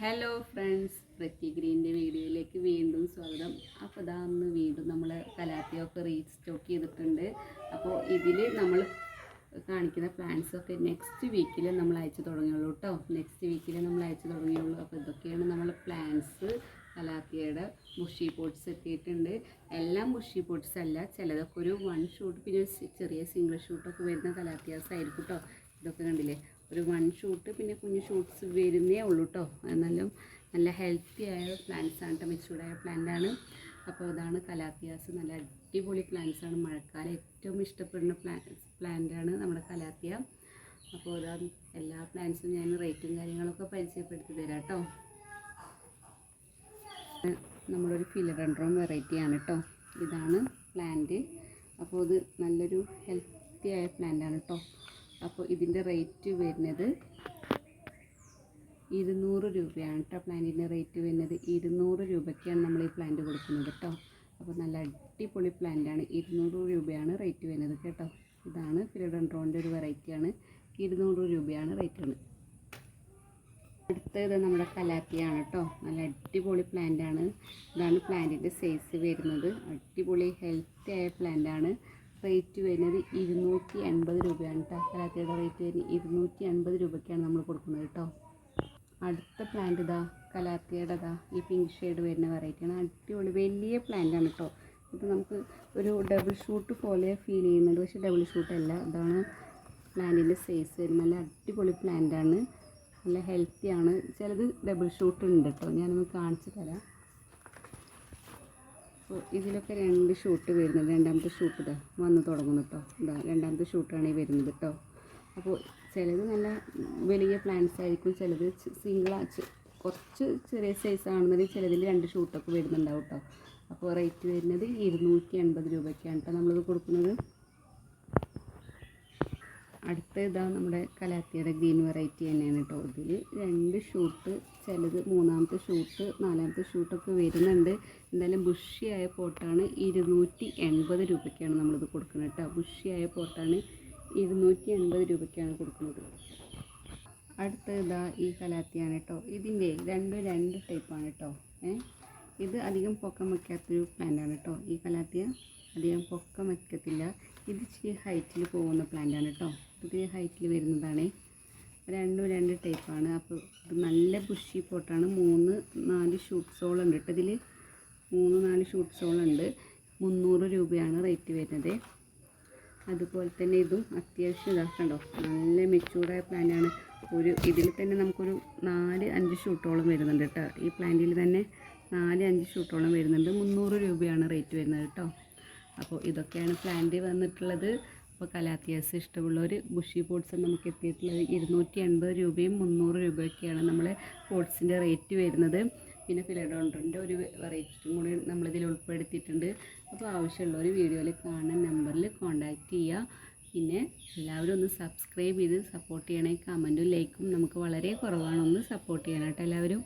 Hello friends pretty ഗ്രീന്റെ വീഡിയോയിലേക്ക് വീണ്ടും സ്വാഗതം. അപ്പോൾ ഇതാ ഒന്ന് വീണ്ടും നമ്മൾ കലാത്തിയൊക്കെ റീസ്റ്റോക്ക് ചെയ്തിട്ടുണ്ട്. അപ്പോൾ ഇതിൽ നമ്മൾ കാണിക്കുന്ന ഒക്കെ നെക്സ്റ്റ് വീക്കിൽ നമ്മൾ അയച്ചു തുടങ്ങിയുള്ളൂ കേട്ടോ നെക്സ്റ്റ് വീക്കിൽ നമ്മൾ അയച്ചു തുടങ്ങിയുള്ളൂ. അപ്പോൾ ഇതൊക്കെയാണ് നമ്മൾ പ്ലാന്റ്സ് കലാത്തിയുടെ മുഷി പോട്ട്സ് എത്തിയിട്ടുണ്ട്. എല്ലാം മുഷി പോട്ട്സ് അല്ല ചിലതൊക്കെ ഒരു വൺ ഷൂട്ട് പിന്നെ ചെറിയ സിംഗിൾ ഷൂട്ടൊക്കെ വരുന്ന കലാത്തിയാസ് ആയിരിക്കും കേട്ടോ ഇതൊക്കെ കണ്ടില്ലേ? ഒരു വൺ ഷൂട്ട് പിന്നെ കുഞ്ഞു ഷൂട്ട്സ് വരുന്നേ ഉള്ളൂ കേട്ടോ എന്നാലും നല്ല ഹെൽത്തി ആയ പ്ലാന്റ്സ് ആണ് കേട്ടോ മെച്ചൂർഡായ പ്ലാന്റ് ആണ്. അപ്പോൾ അതാണ് കലാത്തിയാസ്. നല്ല അടിപൊളി പ്ലാന്റ്സ് ആണ്. മഴക്കാലം ഏറ്റവും ഇഷ്ടപ്പെടുന്ന പ്ലാ പ്ലാന്റ് ആണ് നമ്മുടെ കലാത്തിയ. അപ്പോൾ അതാ എല്ലാ പ്ലാന്റ്സും ഞാൻ റേറ്റും കാര്യങ്ങളൊക്കെ പരിചയപ്പെടുത്തി തരാം കേട്ടോ നമ്മളൊരു ഫിലഡൻഡ്രോം വെറൈറ്റി ആണ് കേട്ടോ ഇതാണ് പ്ലാന്റ് അപ്പോൾ ഇത് നല്ലൊരു ഹെൽത്തി ആയ പ്ലാന്റ് ആണ് കേട്ടോ അപ്പോൾ ഇതിന്റെ റേറ്റ് വരുന്നത് ഇരുന്നൂറ് രൂപയാണ് കേട്ടോ പ്ലാന്റിന്റെ റേറ്റ് വരുന്നത്. ഇരുന്നൂറ് രൂപയ്ക്കാണ് നമ്മൾ ഈ പ്ലാന്റ് കൊടുക്കുന്നത് കേട്ടോ. അപ്പോൾ നല്ല അടിപൊളി പ്ലാന്റാണ്. ഇരുന്നൂറ് രൂപയാണ് റേറ്റ് വരുന്നത് കേട്ടോ. ഇതാണ് ഫിലഡൻഡ്രോന്റെ ഒരു വെറൈറ്റിയാണ്. ഇരുന്നൂറ് രൂപയാണ് റേറ്റ് വരുന്നത് അടുത്തത് നമ്മുടെ കലാത്തിയാണ് കേട്ടോ. നല്ല അടിപൊളി പ്ലാന്റ് ആണ് ഇതാണ് പ്ലാന്റിന്റെ സൈസ് വരുന്നത്. അടിപൊളി ഹെൽത്തി ആയ പ്ലാന്റ് ആണ് റേറ്റ് വരുന്നത് ഇരുന്നൂറ്റി എൺപത് രൂപയാണ് കേട്ടോ റേറ്റ് വരുന്നത് ഇരുന്നൂറ്റി എൺപത് രൂപയ്ക്കാണ് നമ്മൾ കൊടുക്കുന്നത് കേട്ടോ അടുത്ത പ്ലാന്റ് ഇതാ കലാത്തിയുടെ ഇതാ ഈ പിങ്ക് ഷെയ്ഡ് വരുന്ന വെറൈറ്റിയാണ് അടിപൊളി വലിയ പ്ലാന്റ് ആണ് കേട്ടോ ഇത് നമുക്ക് ഒരു ഡബിൾ ഷൂട്ട് പോലെ ഫീൽ ചെയ്യുന്നുണ്ട്. പക്ഷേ ഡബിൾ ഷൂട്ട് അല്ല. ഇതാണ് പ്ലാന്റിന്റെ സൈസ് വരുന്നത്. നല്ല അടിപൊളി പ്ലാന്റ് ആണ്. നല്ല ഹെൽത്തി ആണ്. ചിലത് ഡബിൾ ഷൂട്ട് ഉണ്ട് കേട്ടോ ഞാനൊന്ന് കാണിച്ചു തരാം. അപ്പോൾ ഇതിലൊക്കെ രണ്ട് ഷൂട്ട് വരുന്നത്. രണ്ടാമത്തെ ഷൂട്ട് ഇതാ വന്ന് തുടങ്ങുന്നു കേട്ടോ ഇതാ രണ്ടാമത്തെ ഷൂട്ടാണ് ഈ വരുന്നത് കേട്ടോ അപ്പോൾ ചിലത് നല്ല വലിയ പ്ലാന്റ്സ് ആയിരിക്കും. ചിലത് സിംഗിൾ കുറച്ച് ചെറിയ സൈസ് ആണെന്നുണ്ടെങ്കിൽ ചിലതിൽ രണ്ട് ഷൂട്ടൊക്കെ വരുന്നുണ്ടാവും കേട്ടോ അപ്പോൾ റേറ്റ് വരുന്നത് ഇരുന്നൂറ്റി എൺപത് രൂപയ്ക്കാണ് കേട്ടോ നമ്മളിത് കൊടുക്കുന്നത്. അടുത്ത ഇതാ നമ്മുടെ കലാത്തിയുടെ ഗ്രീൻ വെറൈറ്റി തന്നെയാണ് കേട്ടോ. ഇതിൽ രണ്ട് ഷൂട്ട് ചിലത് മൂന്നാമത്തെ ഷൂട്ട് നാലാമത്തെ ഷൂട്ടൊക്കെ വരുന്നുണ്ട്. എന്തായാലും ബുഷിയായ പോട്ടാണ് ഇരുന്നൂറ്റി എൺപത് രൂപയ്ക്കാണ് നമ്മളിത് കൊടുക്കുന്നത് കേട്ടോ. ബുഷിയായ പോട്ടാണ് ഇരുന്നൂറ്റി എൺപത് രൂപയ്ക്കാണ് കൊടുക്കുന്നത്. അടുത്ത ഇതാ ഈ കലാത്തിയാണ് കേട്ടോ. ഇതിന്റെ രണ്ട് രണ്ട് ടൈപ്പാണ് കേട്ടോ. ഏ? ഇത് അധികം പൊക്കം വയ്ക്കാത്തൊരു പ്ലാന്റാണ് കേട്ടോ ഈ കലാത്തിയ അധികം പൊക്കം വയ്ക്കത്തില്ല ഇത് ഇച്ചിരി ഹൈറ്റിൽ പോകുന്ന പ്ലാന്റാണ് കേട്ടോ ഇത് ഹൈറ്റിൽ വരുന്നതാണ്. രണ്ടും രണ്ട് ടൈപ്പാണ് അപ്പോൾ ഇത് നല്ല ബുഷി പോട്ടാണ് മൂന്ന് നാല് ഷൂട്ട്സോളുണ്ട് കേട്ടോ ഇതിൽ മൂന്ന് നാല് ഷൂട്ട്സോളുണ്ട് മുന്നൂറ് രൂപയാണ് റേറ്റ് വരുന്നത്. അതുപോലെ തന്നെ ഇതും അത്യാവശ്യം ഇതാക്കണ്ടോ നല്ല മെച്ചൂർഡായ പ്ലാന്റാണ് ഒരു ഇതിൽ തന്നെ നമുക്കൊരു നാല് അഞ്ച് ഷൂട്ടോളം വരുന്നുണ്ട് കേട്ടോ ഈ പ്ലാന്റിൽ തന്നെ നാല് അഞ്ച് ഷൂട്ടോളം വരുന്നുണ്ട്. മുന്നൂറ് രൂപയാണ് റേറ്റ് വരുന്നത് കേട്ടോ അപ്പോൾ ഇതൊക്കെയാണ് പ്ലാന്റ് വന്നിട്ടുള്ളത്. അപ്പോൾ കലാത്തിയാസ് ഇഷ്ടമുള്ളവർ ബുഷി പോട്ട്സ് നമുക്ക് എത്തിയിട്ടുള്ളത് ഇരുന്നൂറ്റി എൺപത് രൂപയും മുന്നൂറ് രൂപയൊക്കെയാണ് നമ്മളെ പോട്ട്സിന്റെ റേറ്റ് വരുന്നത്. പിന്നെ ഫിലഡോണ്ടറിന്റെ ഒരു വെറൈറ്റിയും കൂടി നമ്മളിതിൽ ഉൾപ്പെടുത്തിയിട്ടുണ്ട്. അപ്പോൾ ആവശ്യമുള്ളവർ വീഡിയോയിൽ കാണുന്ന നമ്പറിൽ കോൺടാക്റ്റ് ചെയ്യുക പിന്നെ എല്ലാവരും ഒന്ന് സബ്സ്ക്രൈബ് ചെയ്ത് സപ്പോർട്ട് ചെയ്യണേ. കമന്റും ലൈക്കും നമുക്ക് വളരെ കുറവാണ്. ഒന്ന് സപ്പോർട്ട് ചെയ്യണം കേട്ടോ എല്ലാവരും.